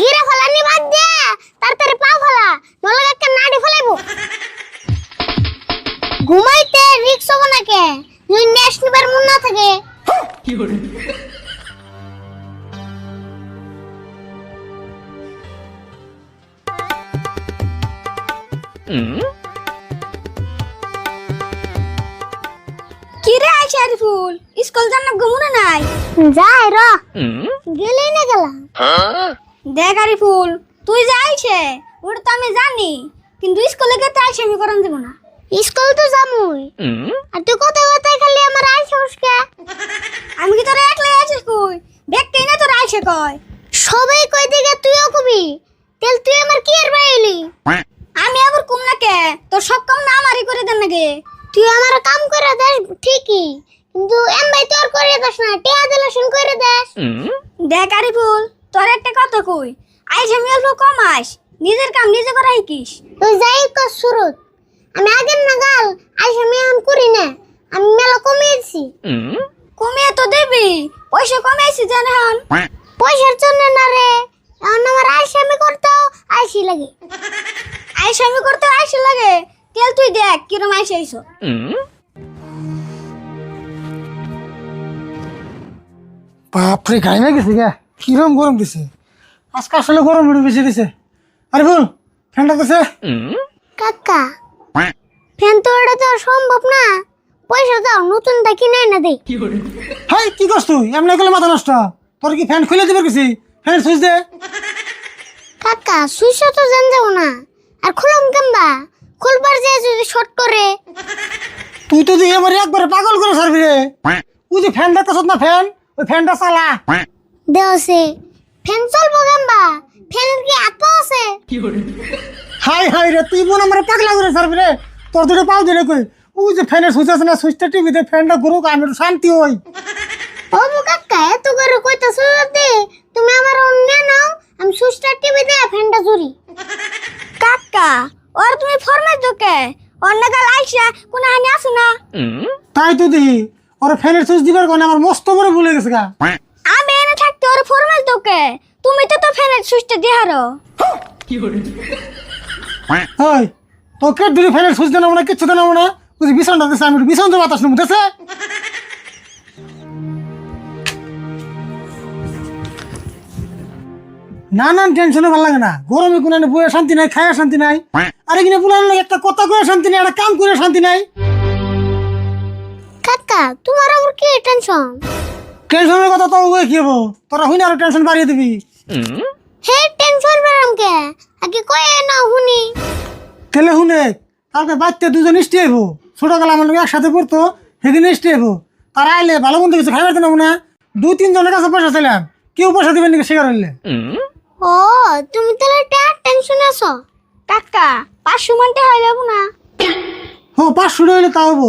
গিরে ফেলানি বাদ দে। তাড়াতাড়ি পা ফেলা নলে একটা নাড়ি ফেলাইব। ঘুমাইতে রিক্স হব নাকে যদি নেশ নিবার মন না থাকে। কি রে আইসা আরিফুল? স্কুল জানাব গমুনা নাই? যাই র। গেলেই না গেলাম। দেখ আরিফুল তুই যে আইছে ওটা তো আমি জানি কিন্তু স্কুলে গেতে আইসে আমি করান দেবো না। স্কুল তো যামুই আর তুই কোথায় কোথায় খালি আমার আইসা উসকে? আমি কি তোরা একলাই আছিস কই? দেখতেই না তোরা আইসে কয়। সবাই কই দিকে তুইও কবি। তেল তুই আমার কি আর বাইলি আমি আবার কম না কে? তোর সব কাম না আমারই করে দেন নাকি? তুই আমার কাম করে দেস ঠিকই। কিন্তু এম ভাই তোর করে দেস না টিয়া দিলেশন করে দেস। দেখ আরিফুল তোর একটা কথা কই আইসে আমি অল্প কম আস নিজের কাম নিজে করাই কিস? তুই যাই কর শুরুত আমি আগের নাগাল আইস আমি এখন করি না আমি মেলা কমিয়েছি কমিয়ে তো দেবি পয়সা কমিয়েছি জান এখন। পয়সার জন্য না রে এখন আমার আইস আমি করতেও আইসি লাগে। আইসে আমি করতে আইসে লাগে তেল তুই দেখ কিরম আইসে আইসো। বাপরে গাইমে গেছে গা? কিরম গরম দিছে? আজকে আসলে গরম একটু বেশি দিছে। আরে বল ফ্যানটা দিছে? কাকা ফ্যান তো ওটা তো সম্ভব না। পয়সা দাও নতুনটা কিনে না দেই হাই কি করছ তুই? এমনি গেলে মাথা নষ্ট। তোর কি ফ্যান খুলে দিবে গেছি ফ্যান সুইচ দে। কাকা সুইচ তো জান যাব না। আর খুলম কেমবা? খুলবার যে যদি শর্ট করে। তুই তো দিয়ে আমার একবারে পাগল করে সারবি রে। ওই যে ফ্যান দেখতেছ না ফ্যান? ওই ফ্যানটা চালা। দেওছে ফ্যান চলবো কেমবা ফ্যানের কি এত আছে? হাই হাই রে তুই বোন আমার পাগলা করে সারবি রে। তোর দুটো পাও দিলে কই? ওই যে ফ্যানের সুইচ আছে না সুইচটা টিভিতে ফ্যানটা ঘুরুক আমি একটু শান্তি হই। ও মু কাকা এত করে কইতাছ দে তুমি আমার অন্য নাও আমি সুইচটা টিভি দে ফ্যানটা জুরি কাকা ওর তুমি ফরমাইছ দোকে অন্য কাল আইসা কোন হানি আসো না। তাই তো দেখি ওর ফ্যানের সুইচ দিবার কোনে আমার মস্ত বড় ভুলে গেছে গা। ফরমাইছ দোকে তুমি তো তো ফ্যানের সুইচটা দিহারো ওই তোকে দুই ফ্যানের সুইচ দেন না কিচ্ছু দেন ওই যে বিছানটা দিছে আমি একটু বিছান তো বাতাস নেব দেছে না না টেনশনে ভালো লাগে না। গরমে কোনো বইয়ে শান্তি নাই খায়া শান্তি নাই। আরে পুলান লাগে একটা কথা করে শান্তি নাই একটা কাম করে শান্তি নাই। কাকা তোমার আমার কি টেনশন টেনশনের কথা তো ওই কি হব? তোরা হুইনা আরও টেনশন বাড়িয়ে দিবি। হে টেনশন বেরাম কে? আগে কয়ে না শুনি। তেলে হুনে কালকে বাচ্চা দুজন ইস্টি আইব ছোটবেলা আমার লোক একসাথে পড়তো সেদিন ইস্টি আইব তারা আইলে ভালো মন্দ কিছু খাইবার দেবো না দু তিনজনের কাছে পয়সা ছিলাম কেউ পয়সা দিবেন নাকি শিকার হইলে ও তুমি তাহলে টেনশন আছো। কাকা পাঁচশো মানতে হয় যাব না। হো পাঁচশো হইলে তা হব।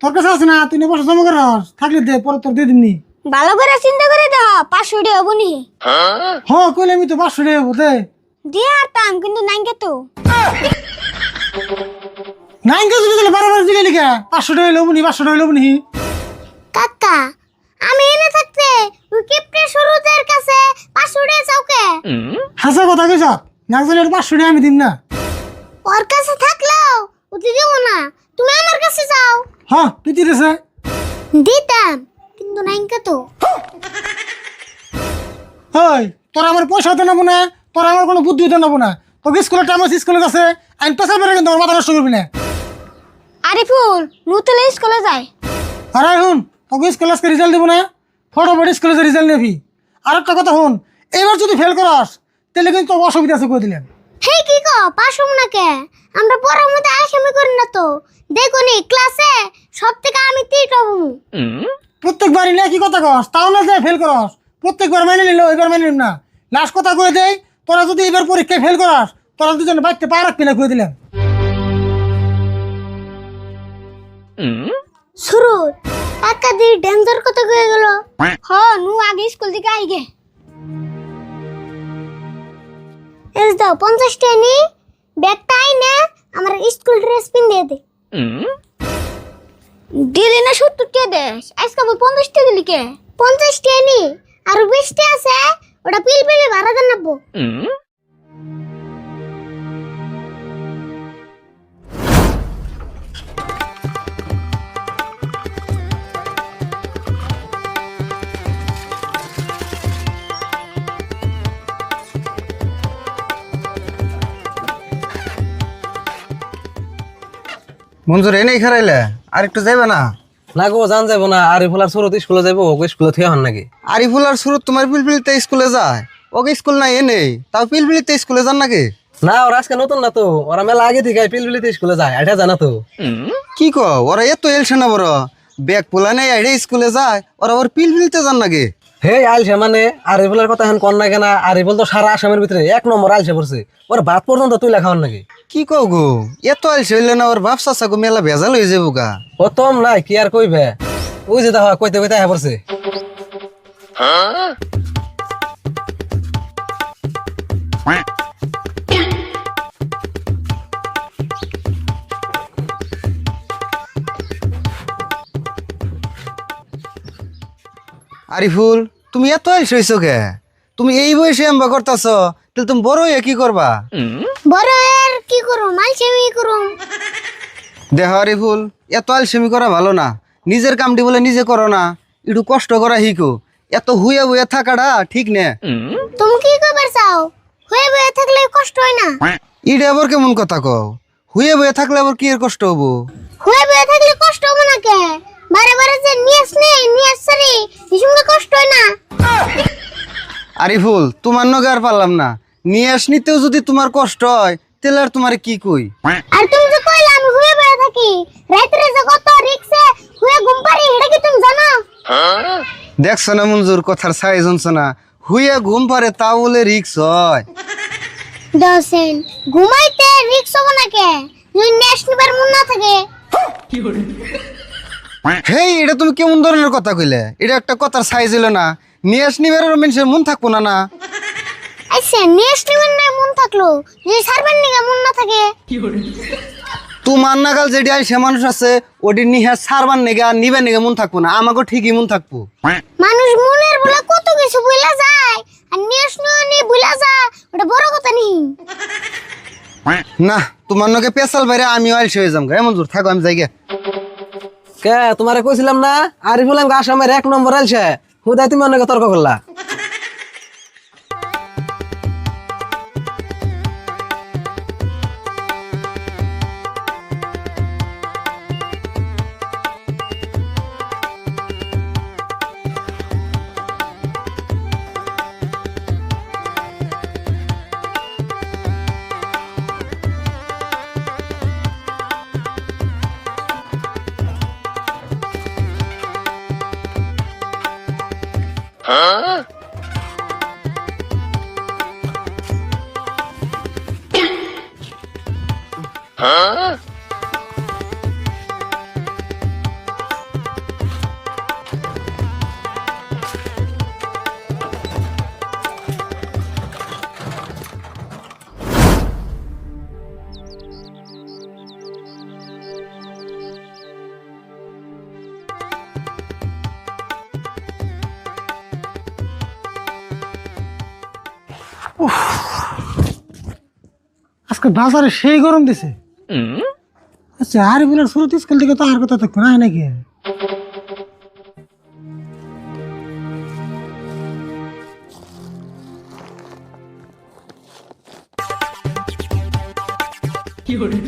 তোর কাছে আছে না তুই পয়সা জমা করে থাকলে দে পরে তোর দিয়ে দিমনি। ভালো করে চিন্তা করে দাও পাঁচশো দিয়ে হব নি। হ কইলে আমি তো পাঁচশো টাকা হব দিয়ে আরতাম কিন্তু নাইকে তো। নাইন কেজি দিলে বারবার দিলে লিখা পাঁচশো টাকা হব নি পাঁচশো টাকা হব নি। কাকা আমি এনে থাকতে ওই কিপটে শুরুদের কাছে পাঁচশো টাকা চাওকে হাসা কথা কইস নাকজনের পাঁচশো টাকা আমি দিম না। ওর কাছে থাকলেও ওতে দেবো না তুমি আমার কাছে যাও। হ্যাঁ তুই দিতেছে। দিতাম। কিন্তু নাইকা তো। ওই তোরা আমার পয়সা হতে নেব না তোরা আমার কোনো বুদ্ধি হতে নেব না। তোকে স্কুলের টাইম আছে স্কুলের কাছে আমি পেশা বেড়ে কিন্তু আমার মাথা নষ্ট করবি না। আরিফুল নুতলে স্কুলে যায়। আর হুন তোকে স্কুলে আজকে রেজাল্ট দেবো না ফটোফট স্কুলে যে রেজাল্ট নেবি। আর একটা কথা হুন এবার যদি ফেল করাস তাহলে কিন্তু তোর অসুবিধা আছে করে দিলেন হে কি কো পাশুম না কে? আমরা পড়ার মধ্যে আসামি করি না তো। দেখো নি ক্লাসে সব থেকে আমি তিট হব। প্রত্যেকবার নিয়ে কি কথা কস তাও না যে ফেল করাস। প্রত্যেকবার মেনে নিল এবার মেনে নিল না। লাস্ট কথা কয়ে দেয় তোরা যদি এবার পরীক্ষায় ফেল করাস তোরা দুজন বাড়িতে পা রাখবি না করে দিলাম। শুরু। কাকা দি ডেঞ্জার কথা কয়ে গেল? হ নু আগে স্কুল থেকে আইগে। এস দাও পঞ্চাশ টাকা নি ব্যাগটা আই না আমার স্কুল ড্রেস পিন্দিয়ে দে। দিলি না সত্তর কে দেশ আজকে বল পঞ্চাশ কে দিলি কে? পঞ্চাশ টাকা নি। আর বিশটা আছে ওটা পিলপিলি ভাড়া দেন নাবো। মঞ্জুর এনেই খেরাইলে আর একটু যাইবে না? না গো জান যাব না। আর ফুলার সুরত স্কুলে যাব ওকে স্কুলে থুয়ে হন নাকি? আরিফুল আর সুরত তোমার পিলপিলিতে স্কুলে যায়? ওকে স্কুল নাই এনেই তাও পিলপিলিতে স্কুলে যান নাকি? না ওরা আজকে নতুন না তো। ওরা মেলা আগে থেকে পিলপিলিতে স্কুলে যায় এটা জানা তো। কি কো ওরা এত এলছে না বড়। ব্যাগ পোলা নেই আইডে স্কুলে যায়। ওরা ওর পিলপিলিতে যান নাকি? হে আলছে মানে? আরিফুলের কথা এখন কন না কেনা? আরিফুল তো সারা আসামের ভিতরে এক নম্বর আলছে পড়ছে। ওর ভাত পর্যন্ত তুই লেখাও নাকি? কি কও গো? এত আলছে হইলে না ওর বাপ চাচা গো মেলা ভেজাল হয়ে যাব গা। ও তম নাই কি আর কইবে? ওই যে দেখো কইতে কইতে আয়া পড়ছে। আরিফুল তুমি এত আলছে হইছো কে? তুমি এই বয়সে এম্বা করতাছ তাহলে তুমি বড় হয়ে কি করবা? বড় করুম মালসেমি করুম দেহ আরিফুল এত আলসেমি করা ভালো না। নিজের কামটি বলে নিজে করো না। একটু কষ্ট করা শিখো। এত হুয়ে বুয়ে থাকাটা ঠিক নে। তুমি কি করবার চাও? হয়ে বয়ে থাকলে কষ্ট হয় না। ইডে আবার কেমন কথা কও? হুয়ে বুয়ে থাকলে আবার কি এর কষ্ট হব? হয়ে বয়ে থাকলে কষ্ট হবে না কে? বারে বারে যে নিয়াস নেই নিয়াস সারি হিসুমকে কষ্ট হয় না। আরিফুল তোমার নগে আর পারলাম না। নিয়ে আস নিতেও যদি তোমার কষ্ট হয় তাহলে আর তোমার কি কই? আর তুমি যে কইলে আমি হয়ে বয়ে থাকি। রাত্রে যে কত রিক্সে হয়ে ঘুম পারি এটা কি তুমি জানো? দেখছ না মঞ্জুর কথার সাই জানছো না। হুয়ে ঘুম পারে তা বলে রিক্স হয়। দশেন ঘুমাইতে রিক্স হবে না কে? যদি নেশ নিবার মন না থাকে। হেই এটা তুমি কেমন ধরনের কথা কইলে? এটা একটা কথার সাইজ হইল না। নিয়ে আস নিবার মানুষের মন থাকব না না। আচ্ছা নেশ নিবার না মন থাকল যদি সারবার নিগা মন না থাকে। তোমার নাগাল যেটি সে মানুষ আছে ওটি নিহা সারবার নেগা নেগা মন থাকব না। আমাকে ঠিকই মন থাকব। মানুষ মনের বলে কত কিছু ভুলা যায় আর নি ভুলা যায় ওটা বড় কথা নেই না তোমার পেশাল বাইরে আমি আইসে হয়ে যাম এমন জোর থাকো আমি যাই গে। কে তোমারে কইছিলাম না? আরিফুল আমাকে আসামের এক নম্বর আলছে হুদায় তুমি অনেক তর্ক করলা। আজকে বাজারে সেই গরম দিছে। আচ্ছা আর বলে সুরত স্কুল থেকে তো আর কথা তো না নাকি? কিরে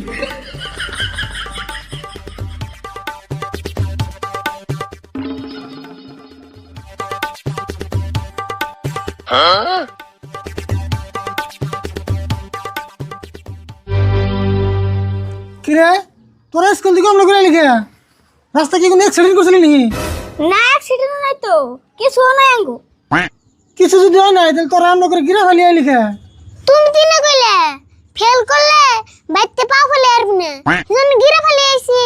তোরা স্কুল থেকে অমলো করে লিখে রাস্তা কি কোনো অ্যাক্সিডেন্ট করছিলি নাকি? না অ্যাক্সিডেন্ট নাই তো। কিছু নাই আঙ্গু। কিছু যদি হয় নাই তাহলে তোরা অমলো করে গিরা ফেলি লিখে তুমি কি না কইলে? ফেল করলে বাইতে পা ফেলে আর না জন্য গিরে ফেলে আইছি।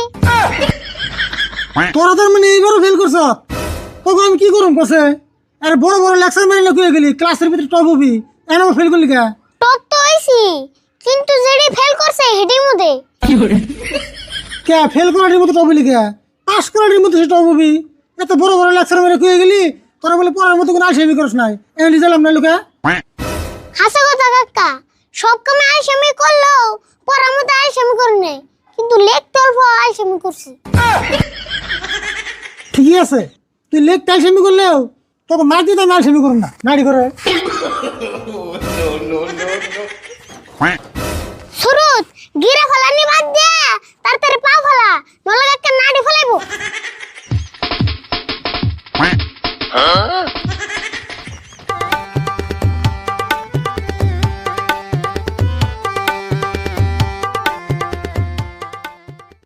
তোরা তার মানে এইবারও ফেল করছ? তোকে আমি কি করুম কসে? আর বড় বড় লেকচার মেরে না কুয়ে গেলি ক্লাসের ভিতরে টপ হবি। এনে ফেল করলি কে? টপ তো হইছি কিন্তু যেডি ফেল করছে হেডি মুদে কে ফেল করার মতো টপ হলি কে পাস করার মতো সে টপ হবি এত বড় বড় লেকচার মেরে কুয়ে গেলি? তোরা বলে পড়ার মতো কোনো আলসেমি করিস নাই। এমনি দিলাম না লোকে। হাসা কথা কাকা সব কামে আইসামি করলেও পড়ার মতো আইসামি করে নেই কিন্তু লিখতে অল্প আইসামি করছি। ঠিকই আছে। তুই লেখতে আলসেমি করলেও তোকে মার দিতে আমি আলসেমি করুন না। নাড়ি করে।